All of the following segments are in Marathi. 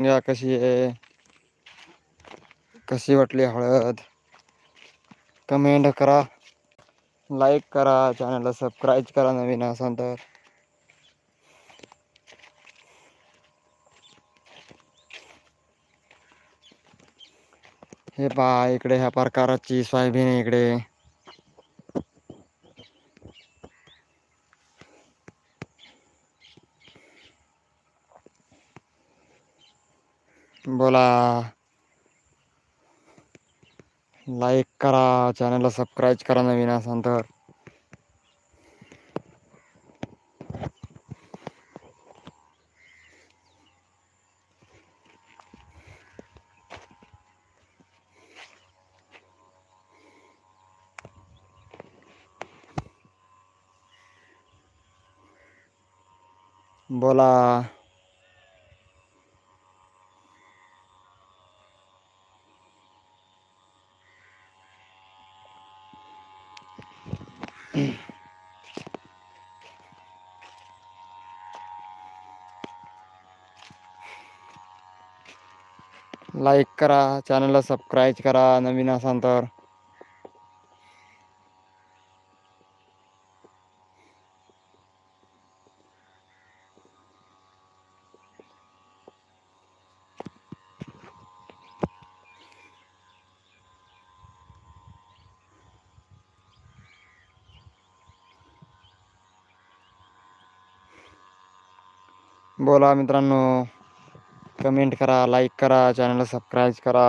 घ्या कशी आहे? कशी वाटली हळद? कमेंट करा. लाईक करा. चॅनलला सबस्क्राईब करा नवीन असाल तर. हे पहा इकडे ह्या प्रकाराची सोयाबीन आहे इकडे. बोला. लाईक करा चॅनलला सबस्क्राईब करा नवीन असाल तर बोला. लाईक करा चॅनलला सबस्क्राईब करा नवीन असाल तर. बोला मित्रांनो. कमेंट करा लाईक करा चॅनलला सबस्क्राईब करा.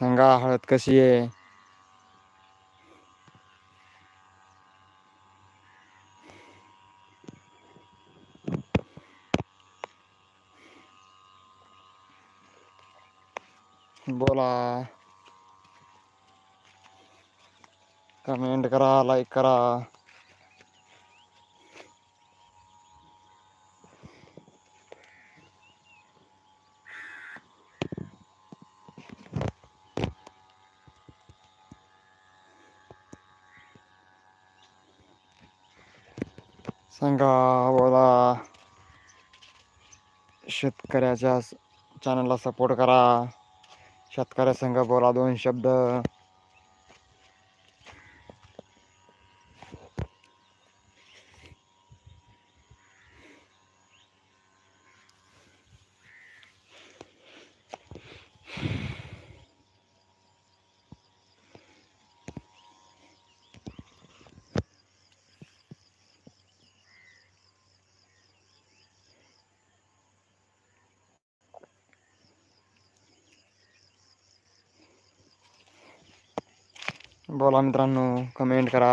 सांगा हळद कशी आहे? बोला. कमेंट करा लाईक करा. सांगा बोला शेतकऱ्याच्या चॅनलला सपोर्ट करा. शेतकऱ्या संघ बोला दोन शब्द. बोला मित्रांनो कमेंट करा.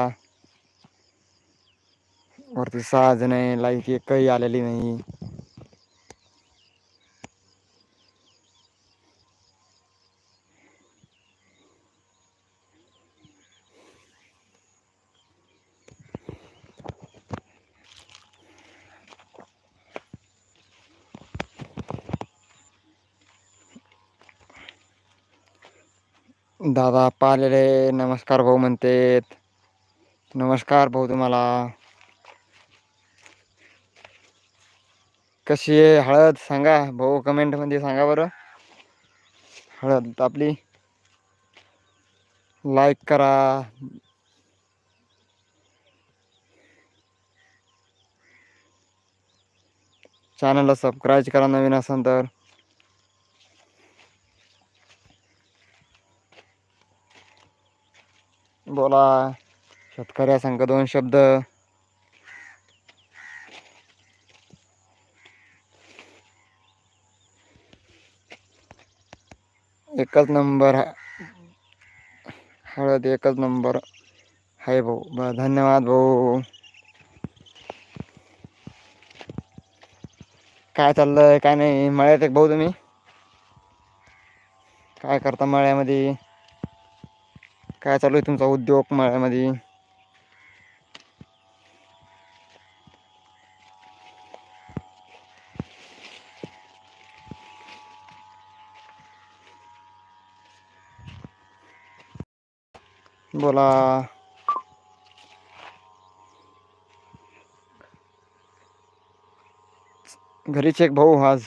वरती सहा जण आहे लाईक एकही आलेली नाही. दादा पाहिलेले नमस्कार भाऊ म्हणतेत. नमस्कार भाऊ तुम्हाला. कशी आहे हळद? सांगा भाऊ कमेंटमध्ये सांगा बरं. हळद आपली. लाईक करा. चॅनलला सबस्क्राईब करा नवीन असाल तर. बोला. शेतकऱ्या संघ दोन शब्द. एकच नंबर हळद एकच नंबर आहे भाऊ. बा धन्यवाद भाऊ. काय चाललंय काय नाही मळ्यात एक भाऊ तुम्ही? काय करता मळ्यामध्ये? काय चालू आहे तुमचा उद्योग मळ्यामध्ये? बोला. घरीच एक भाऊ आज.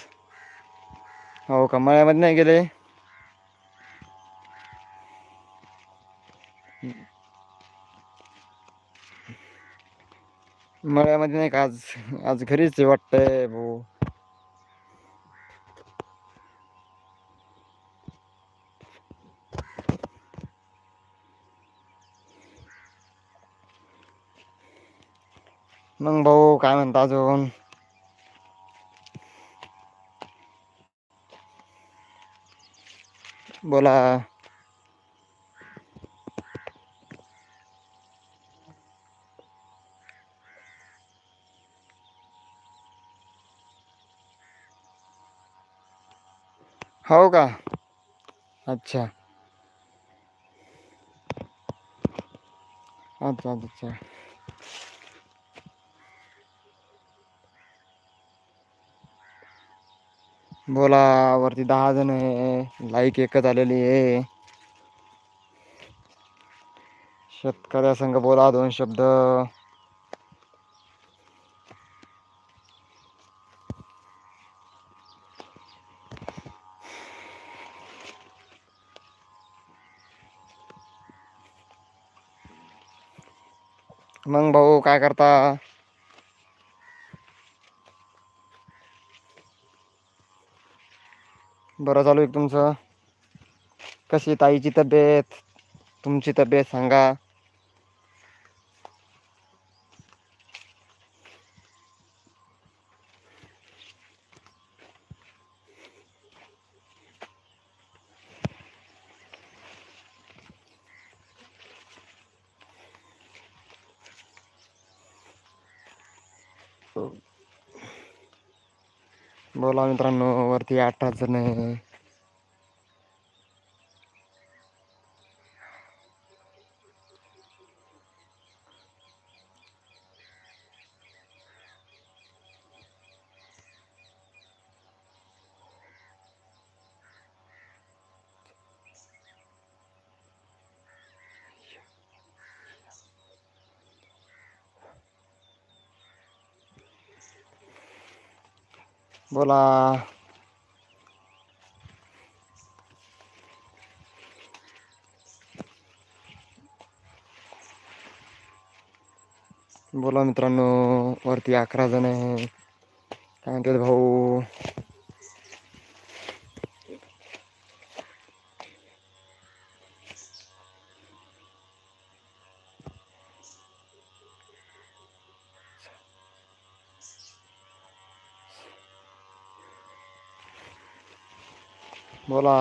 हो का मळ्यामध्ये नाही गेले? मळ्यामध्ये नाही का आज आज घरीच आहे वाटतंय भाऊ. मग भाऊ काय म्हणता अजून? बोला. हो का? अच्छा. अच्छा अच्छा अच्छा. बोला, वरती दहा जण आहे. लाईक एकच आलेली आहे. बोला दोन शब्द. मग भाऊ काय करता? बरं चालू आहे तुमचं. कशी ताईची तब्येत? तुमची तब्येत सांगा. बोला मित्रांनो वरती अठरा जण बोला. बोला मित्रांनो वरती अकरा जण आहे काय म्हणतात भाऊ? बोला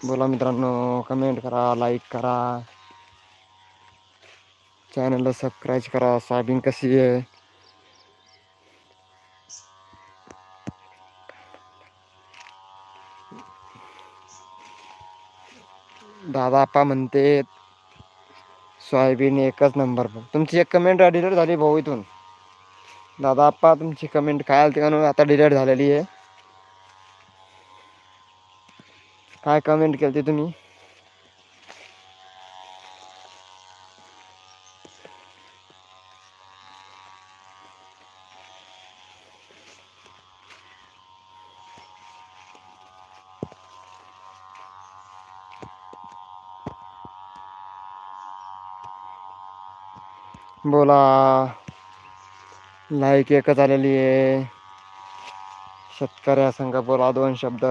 बोला मित्रांनो कमेंट करा लाईक करा चॅनलला सबस्क्राईब करा सोयाबीन कशी आहे दादा आपा म्हणते सोयाबीन एकच नंबर तुमची एक कमेंट डिलीट झाली भाऊ इथून दादा आप्पा तुमची कमेंट काय आली का आता डिलीट झालेली आहे. काय कमेंट केली तुम्ही? बोला. लाईक एकच आलेली आहे. शेतकऱ्या संघ बोला दोन शब्द.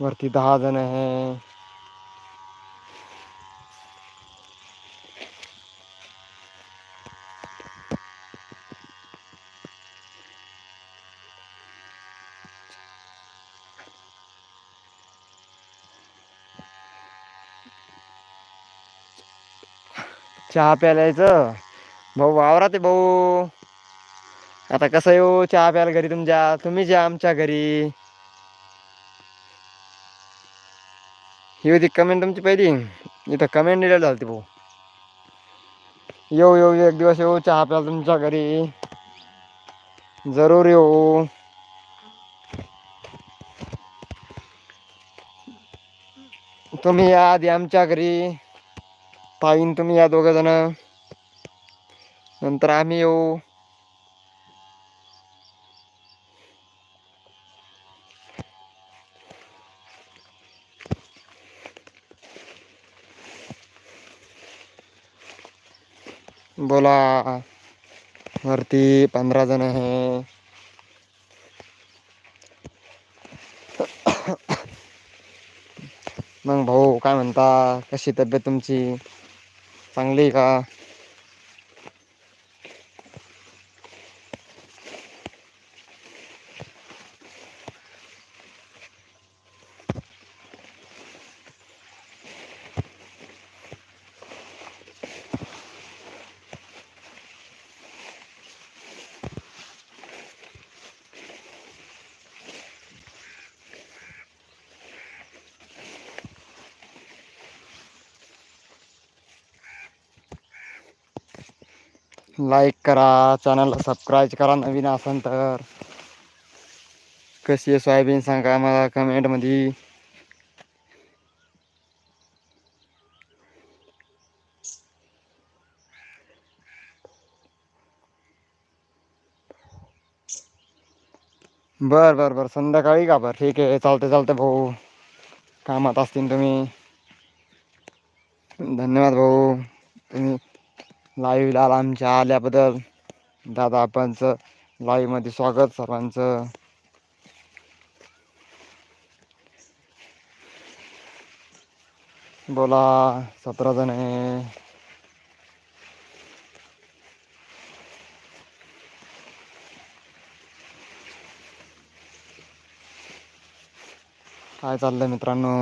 वरती दहा जण आहे. चहा प्यायला यायचं भाऊ वावरात आहे भाऊ. आता कसं येऊ चहा प्यायला घरी तुमच्या? तुम्हीच या आमच्या घरी. ही होती कमेंट तुमची पहिली. इथं कमेंट दिलेली झाली भाऊ. येऊ येऊ एक दिवस येऊ चहा प्यायला तुमच्या घरी. जरूर येऊ. तुम्ही या आधी आमच्या घरी. पाहिन तुम्ही या दोघ जण. नंतर आम्ही येऊ. बोला. वरती पंधरा जण आहे. मग भाऊ काय म्हणता? कशी तब्येत तुमची? चांगली आहे का लाईक करा चॅनलला सबस्क्राईब करा नवीन असेल तर. कशी आहे सोयाबीन सांगा मला कमेंटमध्ये. बर बर बर. संध्याकाळी का बरं? ठीक आहे चालते चालते भाऊ. कामात असतील तुम्ही. धन्यवाद भाऊ. तुम्ही लाईव्हला आमच्या आल्याबद्दल दादा आपणचं लाईव्हमध्ये स्वागत सर्वांचं. बोला सतरा जण आहे. काय चाललंय मित्रांनो?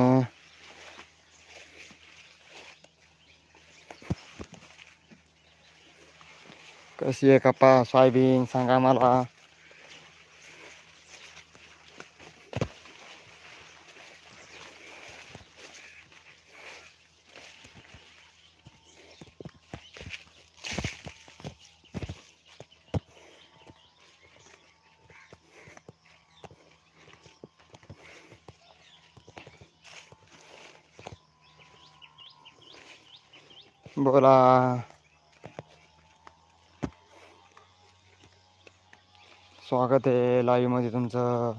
कशी आहे कपा सोयाबीन सांगा मला बोला स्वागत आहे लाईव्हमध्ये तुमचं.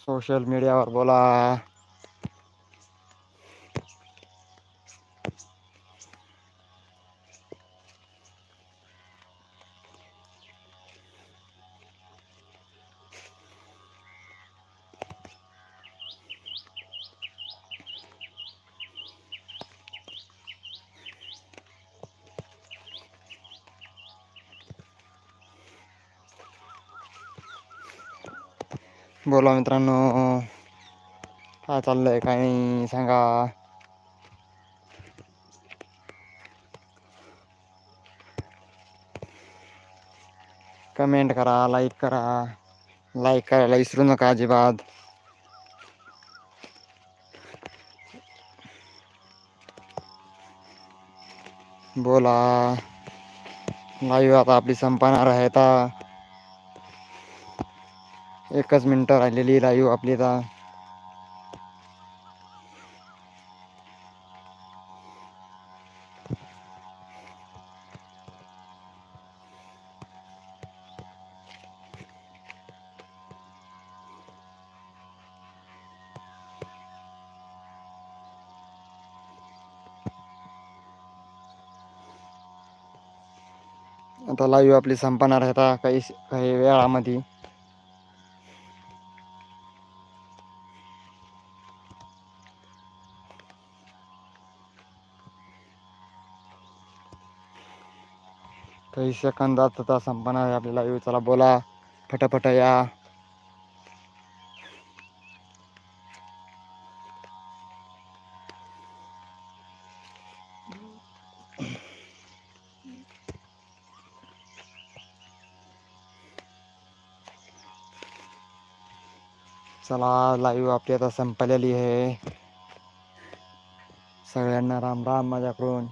सोशल मीडियावर बोला. बोला मित्रांनो. काय चाललंय? काय नाही सांगा. कमेंट करा लाईक करा. लाईक करायला विसरू नका अजिबात. बोला. लाईव्ह आता आपली संपणार आहे आता. एकच मिनटं राहिलेली लाईव्ह आपली आता. आता लाईव्ह आपली संपणार आहे आता काही काही वेळामध्ये. काही सेकंदात आता संपणार आहे आपली चला बोला. फटाफट या. चला लाईव्ह आपली आता संपलेली आहे. सगळ्यांना राम राम माझ्याकडून.